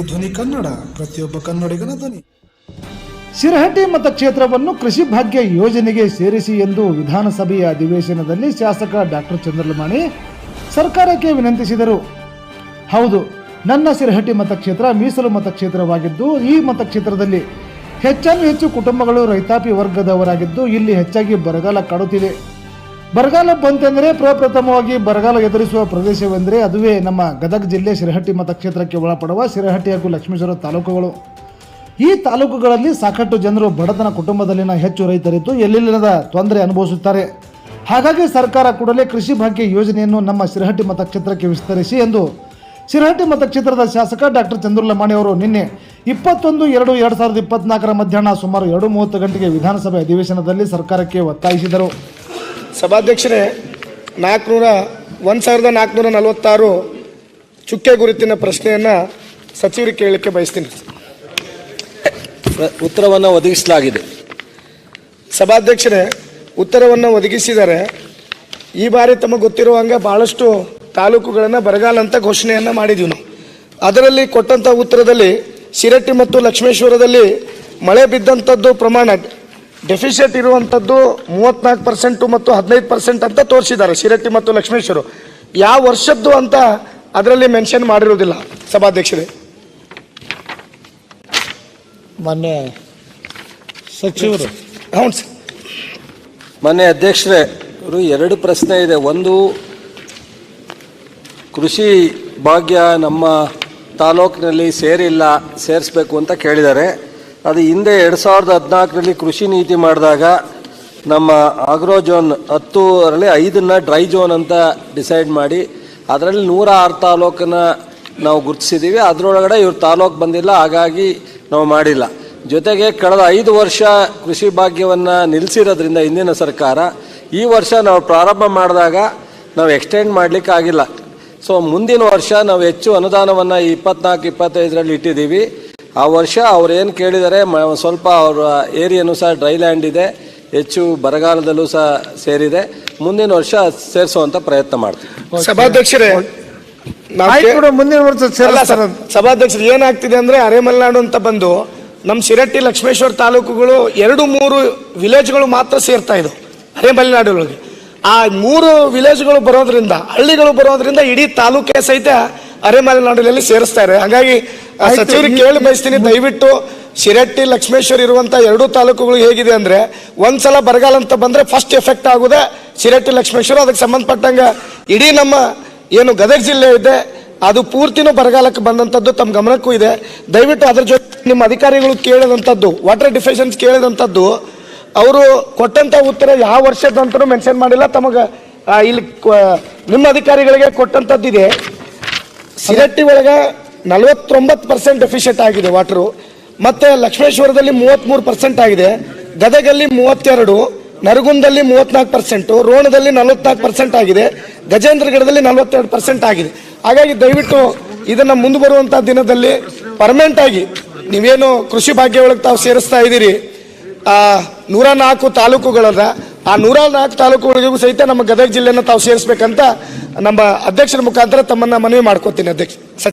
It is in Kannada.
ಸಿ ಧ್ವನಿ ಕನ್ನಡ, ಪ್ರತಿಯೊಬ್ಬ ಕನ್ನಡಿಗನ ಧ್ವನಿ. ಶಿರಹಟ್ಟಿ ಮತಕ್ಷೇತ್ರವನ್ನು ಕೃಷಿ ಭಾಗ್ಯ ಯೋಜನೆಗೆ ಸೇರಿಸಿ ಎಂದು ವಿಧಾನಸಭೆಯ ಅಧಿವೇಶನದಲ್ಲಿ ಶಾಸಕ ಡಾಕ್ಟರ್ ಚಂದ್ರಲಮಾಣಿ ಸರ್ಕಾರಕ್ಕೆ ವಿನಂತಿಸಿದರು. ಹೌದು, ನನ್ನ ಸಿರಹಟ್ಟಿ ಮತಕ್ಷೇತ್ರ ಮೀಸಲು ಮತಕ್ಷೇತ್ರವಾಗಿದ್ದು, ಈ ಮತಕ್ಷೇತ್ರದಲ್ಲಿ ಹೆಚ್ಚಾನು ಹೆಚ್ಚು ಕುಟುಂಬಗಳು ರೈತಾಪಿ ವರ್ಗದವರಾಗಿದ್ದು, ಇಲ್ಲಿ ಹೆಚ್ಚಾಗಿ ಬರಗಾಲ ಕಾಡುತ್ತಿದೆ. ಬರಗಾಲ ಬಂತೆಂದರೆ ಪ್ರಪ್ರಥಮವಾಗಿ ಬರಗಾಲ ಎದುರಿಸುವ ಪ್ರದೇಶವೆಂದರೆ ಅದುವೇ ನಮ್ಮ ಗದಗ ಜಿಲ್ಲೆ ಶಿರಹಟ್ಟಿ ಮತಕ್ಷೇತ್ರಕ್ಕೆ ಒಳಪಡುವ ಶಿರಹಟ್ಟಿ ಹಾಗೂ ಲಕ್ಷ್ಮೇಶ್ವರ ತಾಲೂಕುಗಳು. ಈ ತಾಲೂಕುಗಳಲ್ಲಿ ಸಾಕಷ್ಟು ಜನರು ಬಡತನ ಕುಟುಂಬದಲ್ಲಿನ ಹೆಚ್ಚು ರೈತರಿದ್ದು ಎಲ್ಲಿಲ್ಲದ ತೊಂದರೆ ಅನುಭವಿಸುತ್ತಾರೆ. ಹಾಗಾಗಿ ಸರ್ಕಾರ ಕೂಡಲೇ ಕೃಷಿ ಭಾಗ್ಯ ಯೋಜನೆಯನ್ನು ನಮ್ಮ ಶಿರಹಟ್ಟಿ ಮತಕ್ಷೇತ್ರಕ್ಕೆ ವಿಸ್ತರಿಸಿ ಎಂದು ಶಿರಹಟ್ಟಿ ಮತಕ್ಷೇತ್ರದ ಶಾಸಕ ಡಾಕ್ಟರ್ ಚಂದ್ರಲಮಾಣಿ ಅವರು ನಿನ್ನೆ ಇಪ್ಪತ್ತೊಂದು ಎರಡು ಎರಡು ಸಾವಿರದ ಇಪ್ಪತ್ನಾಲ್ಕರ ಮಧ್ಯಾಹ್ನ ಸುಮಾರು ಎರಡು ಮೂವತ್ತು ಗಂಟೆಗೆ ವಿಧಾನಸಭೆ ಅಧಿವೇಶನದಲ್ಲಿ ಸರ್ಕಾರಕ್ಕೆ ಒತ್ತಾಯಿಸಿದರು. ಸಭಾಧ್ಯಕ್ಷರೇ ನಾಲ್ಕುನೂರ ಒಂದು ಸಾವಿರದ ನಾಲ್ಕುನೂರ ನಲವತ್ತಾರು ಚುಕ್ಕೆ ಗುರುತಿನ ಪ್ರಶ್ನೆಯನ್ನು ಸಚಿವರಿಗೆ ಕೇಳಲಿಕ್ಕೆ ಬಯಸ್ತೀನಿ. ಉತ್ತರವನ್ನು ಒದಗಿಸಲಾಗಿದೆ. ಸಭಾಧ್ಯಕ್ಷರೇ ಉತ್ತರವನ್ನು ಒದಗಿಸಿದರೆ ಈ ಬಾರಿ ತಮಗೆ ಗೊತ್ತಿರುವ ಹಂಗೆ ಭಾಳಷ್ಟು ತಾಲೂಕುಗಳನ್ನು ಬರಗಾಲ ಅಂತ ಘೋಷಣೆಯನ್ನು ಮಾಡಿದ್ದೀವಿ ನಾವು. ಅದರಲ್ಲಿ ಕೊಟ್ಟಂಥ ಉತ್ತರದಲ್ಲಿ ಶಿರಟ್ಟಿ ಮತ್ತು ಲಕ್ಷ್ಮೇಶ್ವರದಲ್ಲಿ ಮಳೆ ಬಿದ್ದಂಥದ್ದು ಪ್ರಮಾಣ ಡೆಫಿಷಿಯಟ್ ಇರುವಂಥದ್ದು ಮೂವತ್ನಾಲ್ಕು ಪರ್ಸೆಂಟು ಮತ್ತು ಹದಿನೈದು ಪರ್ಸೆಂಟ್ ಅಂತ ತೋರಿಸಿದ್ದಾರೆ ಶಿರಟ್ಟಿ ಮತ್ತು ಲಕ್ಷ್ಮೇಶ್ವರ. ಯಾವ ವರ್ಷದ್ದು ಅಂತ ಅದರಲ್ಲಿ ಮೆನ್ಷನ್ ಮಾಡಿರೋದಿಲ್ಲ ಸಭಾಧ್ಯಕ್ಷರೇ. ಮೊನ್ನೆ ಸಚಿವರು. ಹೌದು ಸರ್. ಮೊನ್ನೆ ಅಧ್ಯಕ್ಷರೇ ಇವರು ಎರಡು ಪ್ರಶ್ನೆ ಇದೆ. ಒಂದು ಕೃಷಿ ಭಾಗ್ಯ ನಮ್ಮ ತಾಲೂಕಿನಲ್ಲಿ ಸೇರಿಲ್ಲ ಸೇರಿಸ್ಬೇಕು ಅಂತ ಕೇಳಿದ್ದಾರೆ. ಅದು ಹಿಂದೆ ಎರಡು ಸಾವಿರದ ಹದಿನಾಲ್ಕರಲ್ಲಿ ಕೃಷಿ ನೀತಿ ಮಾಡಿದಾಗ ನಮ್ಮ ಆಗ್ರೋ ಜೋನ್ ಹತ್ತೂರಲ್ಲಿ ಐದನ್ನು ಡ್ರೈ ಜೋನ್ ಅಂತ ಡಿಸೈಡ್ ಮಾಡಿ ಅದರಲ್ಲಿ ನೂರ ಆರು ತಾಲೂಕನ್ನ ನಾವು ಗುರುತಿಸಿದ್ದೀವಿ ಅದರೊಳಗಡೆ ಇವ್ರ ತಾಲೂಕು ಬಂದಿಲ್ಲ, ಹಾಗಾಗಿ ನಾವು ಮಾಡಿಲ್ಲ. ಜೊತೆಗೆ ಕಳೆದ ಐದು ವರ್ಷ ಕೃಷಿ ಭಾಗ್ಯವನ್ನು ನಿಲ್ಲಿಸಿರೋದ್ರಿಂದ ಹಿಂದಿನ ಸರ್ಕಾರ, ಈ ವರ್ಷ ನಾವು ಪ್ರಾರಂಭ ಮಾಡಿದಾಗ ನಾವು ಎಕ್ಸ್ಟೆಂಡ್ ಮಾಡಲಿಕ್ಕೆ ಆಗಿಲ್ಲ ಸೊ, ಮುಂದಿನ ವರ್ಷ ನಾವು ಹೆಚ್ಚು ಅನುದಾನವನ್ನು ಇಪ್ಪತ್ನಾಲ್ಕು, ಇಪ್ಪತ್ತೈದರಲ್ಲಿ ಇಟ್ಟಿದ್ದೀವಿ. ಆ ವರ್ಷ ಅವ್ರು ಏನು ಕೇಳಿದರೆ ಮ ಸ್ವಲ್ಪ ಅವರ ಏರಿಯಾನು ಸಹ ಡ್ರೈ ಲ್ಯಾಂಡ್ ಇದೆ ಹೆಚ್ಚು ಬರಗಾಲದಲ್ಲೂ ಸಹ ಸೇರಿದೆ. ಮುಂದಿನ ವರ್ಷ ಸೇರಿಸುವಂಥ ಪ್ರಯತ್ನ ಮಾಡ್ತೀವಿ. ಸಭಾಧ್ಯಕ್ಷರೇ ನಾವು ಮುಂದಿನ ವರ್ಷ ಅಲ್ಲ ಸೇರಿಸ್ತಾರೆ ಸಭಾಧ್ಯಕ್ಷರು ಏನಾಗ್ತಿದೆ ಅಂದ್ರೆ ಅರೆಮಲೆನಾಡು ಅಂತ ಬಂದು ನಮ್ಮ ಶಿರಟ್ಟಿ ಲಕ್ಷ್ಮೇಶ್ವರ ತಾಲೂಕುಗಳು ಎರಡು ಮೂರು ವಿಲೇಜ್ಗಳು ಮಾತ್ರ ಸೇರ್ತಾ ಇದ್ದವು ಅರೆಮಲೆನಾಡಿನೊಳಗೆ ಆ ಮೂರು ವಿಲೇಜ್ಗಳು ಬರೋದ್ರಿಂದ ಹಳ್ಳಿಗಳು ಬರೋದ್ರಿಂದ ಇಡೀ ತಾಲೂಕೆ ಸಹಿತ ಅರೆಮಲೆನಾಡಿನಲ್ಲಿ ಸೇರಿಸ್ತಾರೆ ಹಾಗಾಗಿ ಸಚಿವರಿಗೆ ಕೇಳಿ ಬಯಸ್ತೀನಿ ದಯವಿಟ್ಟು ಶಿರಟ್ಟಿ ಲಕ್ಷ್ಮೇಶ್ವರ ಇರುವಂತ ಎರಡು ತಾಲೂಕುಗಳು ಹೇಗಿದೆ ಅಂದ್ರೆ ಒಂದ್ಸಲ ಬರಗಾಲ ಅಂತ ಬಂದ್ರೆ ಫಸ್ಟ್ ಎಫೆಕ್ಟ್ ಆಗುದೇ ಶಿರಟ್ಟಿ ಲಕ್ಷ್ಮೇಶ್ವರ ಅದಕ್ಕೆ ಸಂಬಂಧಪಟ್ಟಂಗ ಇಡೀ ನಮ್ಮ ಏನು ಗದಗ ಜಿಲ್ಲೆ ಇದೆ. ಅದು ಪೂರ್ತಿನೂ ಬರಗಾಲಕ್ಕೆ ಬಂದಂಥದ್ದು ತಮ್ಮ ಗಮನಕ್ಕೂ ಇದೆ. ದಯವಿಟ್ಟು ಅದ್ರ ಜೊತೆ ನಿಮ್ಮ ಅಧಿಕಾರಿಗಳು ಕೇಳಿದಂಥದ್ದು ವಾಟರ್ ಡಿಫಿಷನ್ಸ್ ಕೇಳಿದಂಥದ್ದು ಅವರು ಕೊಟ್ಟಂತ ಉತ್ತರ ಯಾವ ವರ್ಷದಂತೂ ಮೆನ್ಷನ್ ಮಾಡಿಲ್ಲ. ತಮಗೆ ಇಲ್ಲಿ ನಿಮ್ಮ ಅಧಿಕಾರಿಗಳಿಗೆ ಕೊಟ್ಟಂಥದ್ದಿದೆ. ಸಿರಟ್ಟಿ ಒಳಗೆ ನಲವತ್ತೊಂಬತ್ತು ಪರ್ಸೆಂಟ್ ಡೆಫಿಷಿಯಟ್ ಆಗಿದೆ ವಾಟರು ಮತ್ತೆ ಲಕ್ಷ್ಮೇಶ್ವರದಲ್ಲಿ ಮೂವತ್ತ್ಮೂರು ಪರ್ಸೆಂಟ್ ಆಗಿದೆ, ಗದಗಲ್ಲಿ ಮೂವತ್ತೆರಡು, ನರಗುಂದಲ್ಲಿ ಮೂವತ್ನಾಲ್ಕು ಪರ್ಸೆಂಟು ರೋಣದಲ್ಲಿ ನಲವತ್ನಾಲ್ಕು ಪರ್ಸೆಂಟ್ ಆಗಿದೆ ಗಜೇಂದ್ರಗಡದಲ್ಲಿ ನಲವತ್ತೆರಡು ಪರ್ಸೆಂಟ್ ಆಗಿದೆ. ಹಾಗಾಗಿ ದಯವಿಟ್ಟು ಇದನ್ನು ಮುಂದೆ ಬರುವಂಥ ದಿನದಲ್ಲಿ ಪರ್ಮನೆಂಟ್ ಆಗಿ ನೀವೇನು ಕೃಷಿ ಭಾಗ್ಯ ಒಳಗೆ ತಾವು ಸೇರಿಸ್ತಾ ಇದ್ದೀರಿ ನೂರ ನಾಲ್ಕು ತಾಲೂಕುಗಳದ ಆ ನೂರ ನಾಲ್ಕು ತಾಲೂಕುಗಳಿಗೂ ಸಹಿತ ನಮ್ಮ ಗದಗ ಜಿಲ್ಲೆಯನ್ನು ತಾವು ಸೇರಿಸ್ಬೇಕಂತ ನಮ್ಮ ಅಧ್ಯಕ್ಷರ ಮುಖಾಂತರ ತಮ್ಮನ್ನ ಮನವಿ ಮಾಡ್ಕೋತೀನಿ ಅಧ್ಯಕ್ಷ.